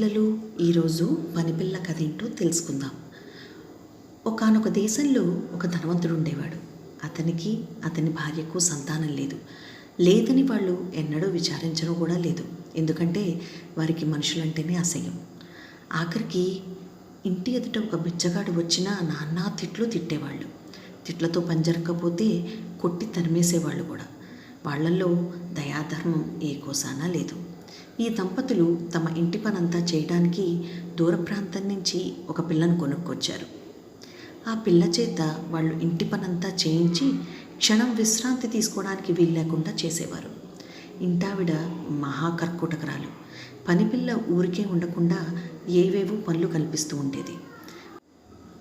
పిల్లలు ఈరోజు పనిపిల్ల కథ ఏంటో తెలుసుకుందాం. ఒకానొక దేశంలో ఒక ధనవంతుడు ఉండేవాడు. అతనికి అతని భార్యకు సంతానం లేదు. లేదని వాళ్ళు ఎన్నడూ విచారించడం కూడా లేదు. ఎందుకంటే వారికి మనుషులంటేనే అసహ్యం. ఆఖరికి ఇంటి ఎదుట ఒక బిచ్చగాడు వచ్చినా నానా తిట్లు తిట్టేవాళ్ళు. తిట్లతో పనిజరగకపోతే కొట్టి తరిమేసేవాళ్ళు కూడా. వాళ్ళల్లో దయాధర్మం ఏ కోసానా లేదు. ఈ దంపతులు తమ ఇంటి పనంతా చేయడానికి దూర ప్రాంతం నుంచి ఒక పిల్లను కొనుక్కొచ్చారు. ఆ పిల్ల చేత వాళ్ళు ఇంటి పనంతా చేయించి క్షణం విశ్రాంతి తీసుకోవడానికి వీలు లేకుండా చేసేవారు. ఇంటావిడ మహాకర్కోటకరాలు పనిపిల్ల ఊరికే ఉండకుండా ఏవేవో పనులు కల్పిస్తూ ఉండేది.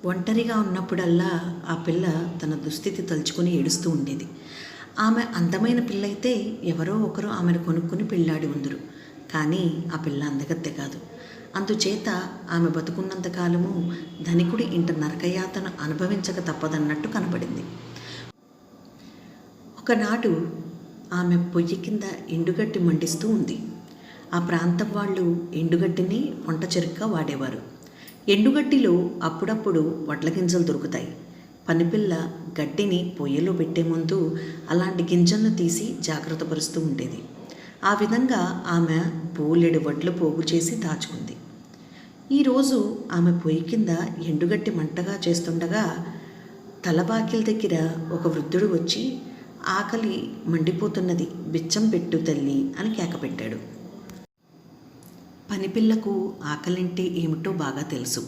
ఒంటరిగా ఉన్నప్పుడల్లా ఆ పిల్ల తన దుస్థితి తలుచుకొని ఏడుస్తూ ఉండేది. ఆమె అందమైన పిల్ల అయితే ఎవరో ఒకరు ఆమెను కొనుక్కుని పెళ్ళాడి ఉందరు. కానీ ఆ పిల్ల అందగత్తె కాదు. అందుచేత ఆమె బతుకున్నంత కాలము ధనికుడి ఇంట నరకయాతన అనుభవించక తప్పదన్నట్టు కనపడింది. ఒకనాడు ఆమె పొయ్యి కింద ఎండుగడ్డి మండిస్తూ ఉంది. ఆ ప్రాంతం వాళ్ళు ఎండుగడ్డిని వంట చెరుగ్గా వాడేవారు. ఎండుగడ్డిలో అప్పుడప్పుడు వడ్ల గింజలు దొరుకుతాయి. పనిపిల్ల గడ్డిని పొయ్యిలో పెట్టే ముందు అలాంటి గింజలను తీసి జాగ్రత్త పరుస్తూ ఉండేది. ఆ విధంగా ఆమె బోలెడు వడ్లు పోగు చేసి దాచుకుంది. ఈరోజు ఆమె పొయ్యి కింద ఎండుగడ్డి మంటగా చేస్తుండగా తలబాకిల దగ్గర ఒక వృద్ధుడు వచ్చి ఆకలి మండిపోతున్నది బిచ్చం పెట్టు తల్లి అని కేకపెట్టాడు పనిపిల్లకు ఆకలింటే ఏమిటో బాగా తెలుసు.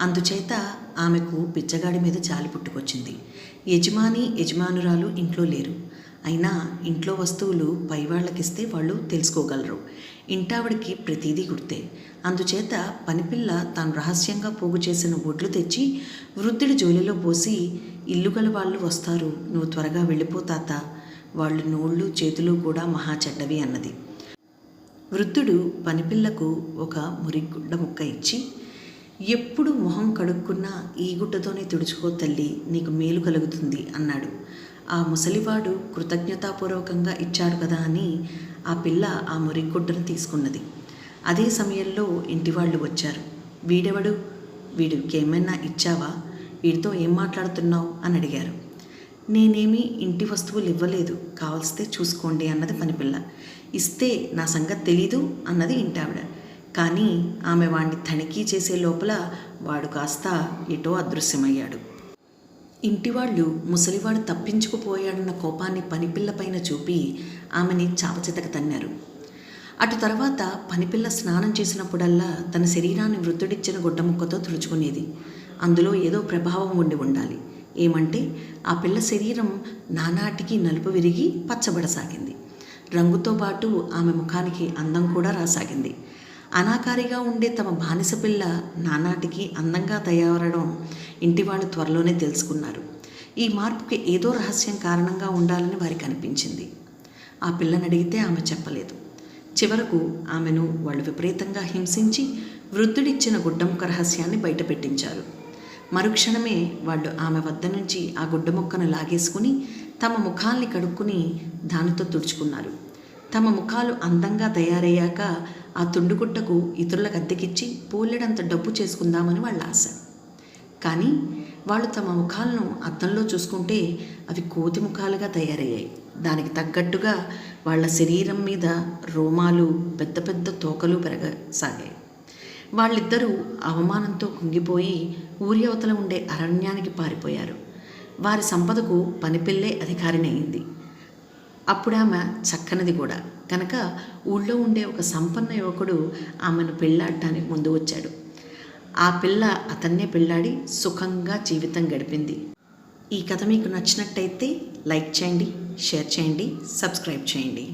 అందుచేత ఆమెకు పిచ్చగాడి మీద జాలి పుట్టుకొచ్చింది. యజమాని యజమానురాలు ఇంట్లో లేరు. అయినా ఇంట్లో వస్తువులు పైవాళ్ళకిస్తే వాళ్ళు తెలుసుకోగలరు. ఇంటావిడికి ప్రతిదీ గుర్తే. అందుచేత పనిపిల్ల తాను రహస్యంగా పోగు చేసిన ఒడ్లు తెచ్చి వృద్ధుడి జోలిలో పోసి ఇల్లు గల వాళ్ళు వస్తారు. నువ్వు త్వరగా వెళ్ళిపోతాత వాళ్ళు నోళ్ళు చేతులు కూడా మహా చెడ్డవి అన్నది. వృద్ధుడు పనిపిల్లకు ఒక మురిగుడ్డ ముక్క ఇచ్చి ఎప్పుడు మొహం కడుక్కున్నా ఈ గుడ్డతోనే తుడుచుకో తల్లి నీకు మేలు కలుగుతుంది అన్నాడు. ఆ ముసలివాడు కృతజ్ఞతాపూర్వకంగా ఇచ్చాడు కదా అని ఆ పిల్ల ఆ మురిగుడ్డను తీసుకున్నది. అదే సమయంలో ఇంటి వాళ్ళు వచ్చారు. వీడెవడు? వీడికేమైనా ఇచ్చావా? వీడితో ఏం మాట్లాడుతున్నావు? అని అడిగారు. నేనేమీ ఇంటి వస్తువులు ఇవ్వలేదు. కావలిస్తే చూసుకోండి అన్నది పనిపిల్ల ఇస్తే నా సంగతి తెలీదు అన్నది ఇంటావిడ. కానీ ఆమె వాణ్ణి తనిఖీ చేసే లోపల వాడు కాస్త ఎటో అదృశ్యమయ్యాడు. ఇంటివాళ్ళు ముసలివాడు తప్పించుకుపోయాడన్న కోపాన్ని పనిపిల్ల పైన చూపి ఆమెని చావచితక తన్నారు. అటు తర్వాత పనిపిల్ల స్నానం చేసినప్పుడల్లా తన శరీరాన్ని వృద్ధుడిచ్చిన గుడ్డ ముక్కతో తుడుచుకునేది. అందులో ఏదో ప్రభావం ఉండి ఉండాలి. ఏమంటే ఆ పిల్ల శరీరం నానాటికి నలుపు విరిగి పచ్చబడసాగింది. రంగుతో పాటు ఆమె ముఖానికి అందం కూడా రాసాగింది. అనాకారిగా ఉండే తమ బానిస పిల్ల నానాటికి అందంగా తయారవడం ఇంటి వాళ్ళు త్వరలోనే తెలుసుకున్నారు. ఈ మార్పుకి ఏదో రహస్యం కారణంగా ఉండాలని వారికి అనిపించింది. ఆ పిల్లని అడిగితే ఆమె చెప్పలేదు. చివరకు ఆమెను వాళ్ళు విపరీతంగా హింసించి వృద్ధుడిచ్చిన గుడ్డముక్క రహస్యాన్ని బయటపెట్టించారు. మరుక్షణమే వాళ్ళు ఆమె వద్ద నుంచి ఆ గుడ్డ మొక్కను లాగేసుకుని తమ ముఖాల్ని కడుక్కుని దానితో తుడుచుకున్నారు. తమ ముఖాలు అందంగా తయారయ్యాక ఆ తుండుగుట్టకు ఇతరులకు అద్దెకిచ్చి పూలెడంత డబ్బు చేసుకుందామని వాళ్ళ ఆశ. కానీ వాళ్ళు తమ ముఖాలను అద్దంలో చూసుకుంటే అవి కోతి ముఖాలుగా తయారయ్యాయి. దానికి తగ్గట్టుగా వాళ్ళ శరీరం మీద రోమాలు పెద్ద పెద్ద తోకలు పెరగసాగాయి. వాళ్ళిద్దరూ అవమానంతో కుంగిపోయి ఊరి అవతల ఉండే అరణ్యానికి పారిపోయారు. వారి సంపదకు పనిపిల్లే అధికారిని అయింది. అప్పుడు ఆమె చక్కనిది కూడా. కనుక ఊళ్ళో ఉండే ఒక సంపన్న యువకుడు ఆమెను పెళ్ళాడటానికి ముందు వచ్చాడు. ఆ పిల్ల అతన్నే పెళ్ళాడి సుఖంగా జీవితం గడిపింది. ఈ కథ మీకు నచ్చినట్టయితే లైక్ చేయండి షేర్ చేయండి సబ్స్క్రైబ్ చేయండి.